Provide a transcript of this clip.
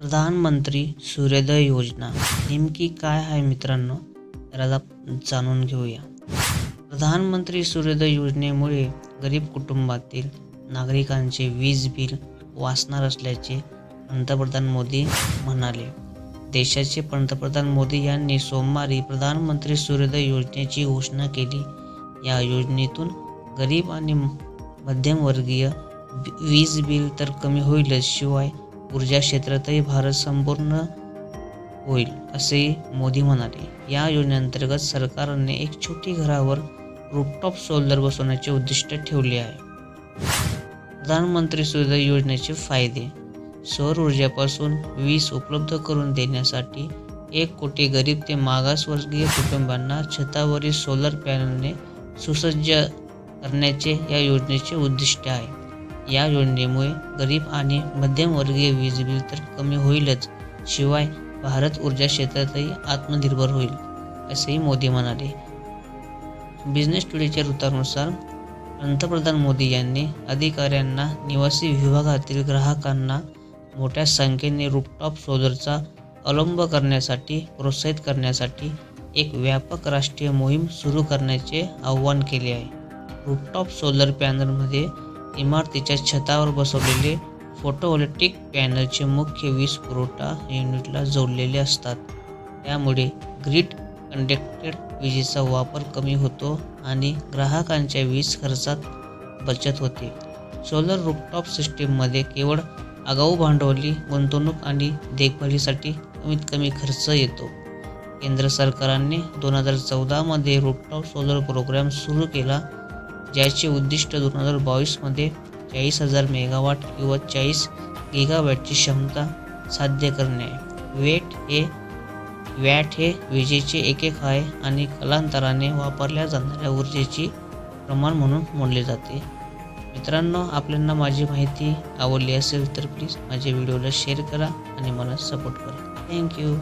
प्रधानमंत्री सूर्योदय योजना नेमकी काय आहे मित्रांनो? तर आता जाणून घेऊया. प्रधानमंत्री सूर्योदय योजनेमुळे गरीब कुटुंबातील नागरिकांचे वीज बिल वाचणार असल्याचे पंतप्रधान मोदी म्हणाले. देशाचे पंतप्रधान मोदी यांनी सोमवारी प्रधानमंत्री सूर्योदय योजनेची घोषणा केली. या योजनेतून गरीब आणि मध्यमवर्गीय वीज बिल तर कमी होईलच शिवाय ऊर्जा क्षेत्रातही भारत संपूर्ण होईल असे मोदी म्हणाले. या योजनेअंतर्गत सरकारने एक छोटी घरावर रूपटॉप सोलर बसवण्याचे उद्दिष्ट ठेवले आहे. प्रधानमंत्री सूर्योदय योजनेचे फायदे. सौर ऊर्जेपासून वीज उपलब्ध करून देण्यासाठी एक कोटी गरीब ते मागासवर्गीय कुटुंबांना छतावरील सोलर पॅनलने सुसज्ज करण्याचे या योजनेचे उद्दिष्ट आहे. या योजनेमुळे गरीब आणि मध्यमवर्गीय वीज बिल तर कमी होईलच. शिवाय भारत ऊर्जा क्षेत्रातही आत्मनिर्भर होईल असेही मोदी म्हणाले. बिझनेस टुडेच्या वृत्तानुसार पंतप्रधान मोदी यांनी अधिकाऱ्यांना निवासी विभागातील ग्राहकांना मोठ्या संख्येने रूपटॉप सोलरचा अवलंब करण्यासाठी प्रोत्साहित करण्यासाठी एक व्यापक राष्ट्रीय मोहीम सुरू करण्याचे आवाहन केले आहे. रूपटॉप सोलर पॅनलमध्ये इमारतीच्या छतावर बसवलेले फोटोव्होल्टिक पॅनलचे मुख्य वीज पुरवठा युनिटला जोडलेले असतात. त्यामुळे ग्रीड कंडक्टेड विजेचा वापर कमी होतो आणि ग्राहकांच्या वीज खर्चात बचत होते. सोलर रुपटॉप सिस्टीममध्ये केवळ आगाऊ भांडवली गुंतवणूक आणि देखभालीसाठी कमीत कमी खर्च येतो. केंद्र सरकारने दोन हजार चौदामध्ये रूपटॉप सोलर प्रोग्राम सुरू केला ज्याचे उद्दिष्ट दोन हजार बावीसमध्ये चाळीस हजार मेगावाट किंवा चाळीस गिगावॅटची क्षमता साध्य करणे. वेट हे वॅट हे विजेचे एकक आहे आणि कालांतराने वापरल्या जाणाऱ्या ऊर्जेची प्रमाण म्हणून मोडले जाते. मित्रांनो आपल्यांना माझी माहिती आवडली असेल तर प्लीज माझ्या व्हिडिओला शेअर करा आणि मला सपोर्ट करा. थँक्यू